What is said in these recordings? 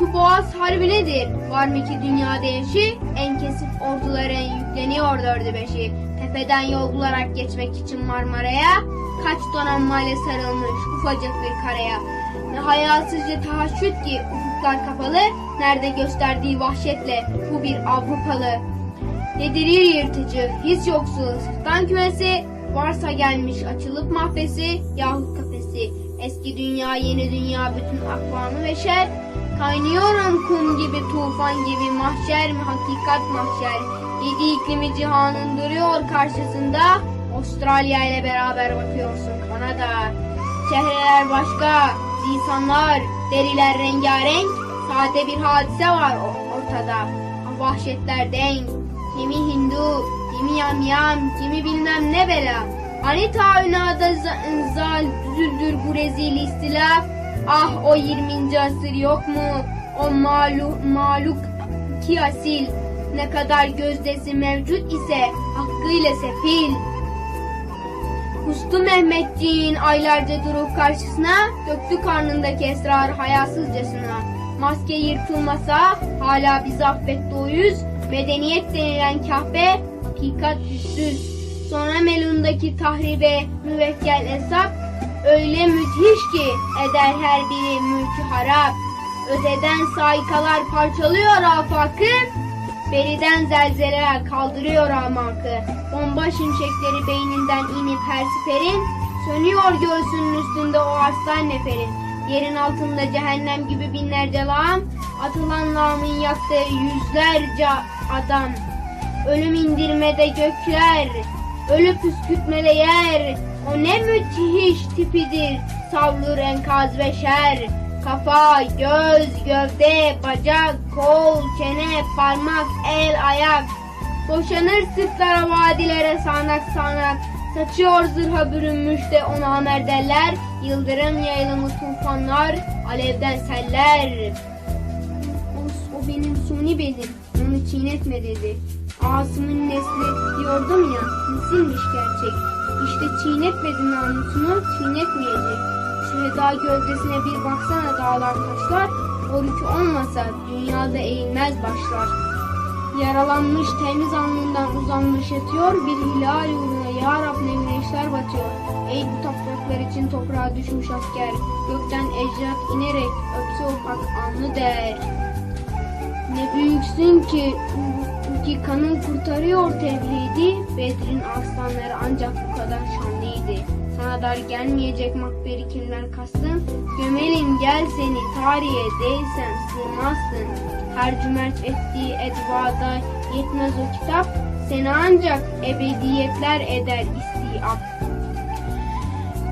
Şu boğaz harbi nedir? Var mı ki dünyada eşi? En kesif orduların yükleniyor dördü beşi. Tepeden yol bularak geçmek için Marmara'ya kaç donanmayla sarılmış ufacık bir karaya. Ne hayasızca tahaşüt ki ufuklar kapalı, nerede gösterdiği vahşetle bu bir Avrupalı. Yedirir yırtıcı, his yoksul, sırttan kümesi, varsa gelmiş açılıp mahvesi yahut kafesi. Eski dünya, yeni dünya, bütün akvanı ve şer. Kaynıyorum kum gibi, tufan gibi, mahşer mi, hakikat mahşer. Yedi iklimi cihanın duruyor karşısında. Avustralya ile beraber bakıyorsun Kanada. Çehreler başka, insanlar, deriler rengarenk. Sade bir hadise var ortada. Ah, Vahşetler denk. Kimi Hindu, kimi yamyam, kimi bilmem ne bela. Hani taünada za- zal düzüldür bu rezil istilaf. Ah o 20. asır yok mu? O maluk, maluk ki asil. Ne kadar gözdesi mevcut ise hakkıyla sefil. Kustu Mehmetciğin aylarca durup karşısına döktü karnındaki esrar hayasızcasına. Maske yırtılmasa hala biz affetti o yüz. Medeniyet denilen kahpe hakikat yüzsüz. Sonra Melun'daki tahribe müvekkel hesap öyle müthiş ki eder her biri mülkü harap. Öteden saikalar parçalıyor afakı. Beriden zelzeleler kaldırıyor amakı. Bomba şimşekleri beyninden inip her siperin. Sönüyor göğsünün üstünde o arslan neferin. Yerin altında cehennem gibi binlerce lağım. Atılan lağımın yaktığı yüzlerce adam. Ölüm indirmede gökler. Ölü püskürtmede yer. O ne müthiş tipidir. Savrulur enkaz ve şer. Kafa, göz, gövde, bacak, kol, çene, parmak, el, ayak. Boşanır sırtlara, vadilere, sağanak sağanak. Saçıyor zırha bürünmüş de ona amer derler. Yıldırım yayılımı tufanlar, alevden seller. O, o benim suni benim, onu çiğnetme dedi. Ağzımın nesli diyordum ya, nesilmiş gerçek. İşte çiğnetmedi namusunu, çiğnetmeyecek. Şu heda gövdesine bir baksana dağlar taşlar, o rükü olmasa dünyada eğilmez başlar. Yaralanmış temiz alnından uzanmış yatıyor, bir hilal uğruna ya Rab ne batıyor. Ey bu topraklar için toprağa düşmüş asker, gökten ecdat inerek öpse ufak alnı der. Ne büyüksün ki ki kanın kurtarıyor tevhidi Bedrin aslanları ancak bu kadar şanlıydı. Sana dar gelmeyecek makberi kimler kastın Gömelin gel seni tarihe değilsen sığmazsın. Her cümerç ettiği edvada yetmez o kitap Seni ancak ebediyetler eder istiap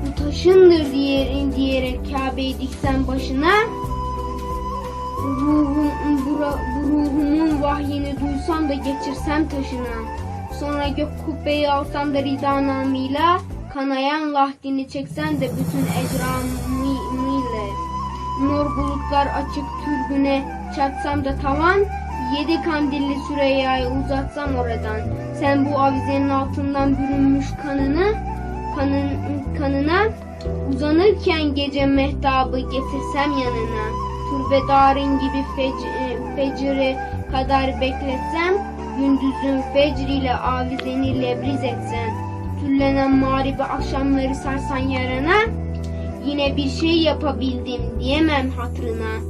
Bu taşındır diye, diyerek Kabe'yi diksen başına Ruhum, bu ruhumun vahyini duysam da geçirsem taşına. Sonra gök kubbeyi alsam da rida namıyla, kanayan lahdini çeksen de bütün ecramıyla. Nur bulutlar açık türbüne çatsam da tavan, yedi kandilli Süreyya'yı uzatsam oradan. Sen bu avizenin altından bürünmüş kanını, kanın, kanına, uzanırken gece mehtabı getirsem yanına turbedarın gibi fec- fecri kadar bekletsem, gündüzün fecriyle avizeni lebriz etsen, tüllenen mağribi akşamları sarsan yarana, yine bir şey yapabildim diyemem hatrına.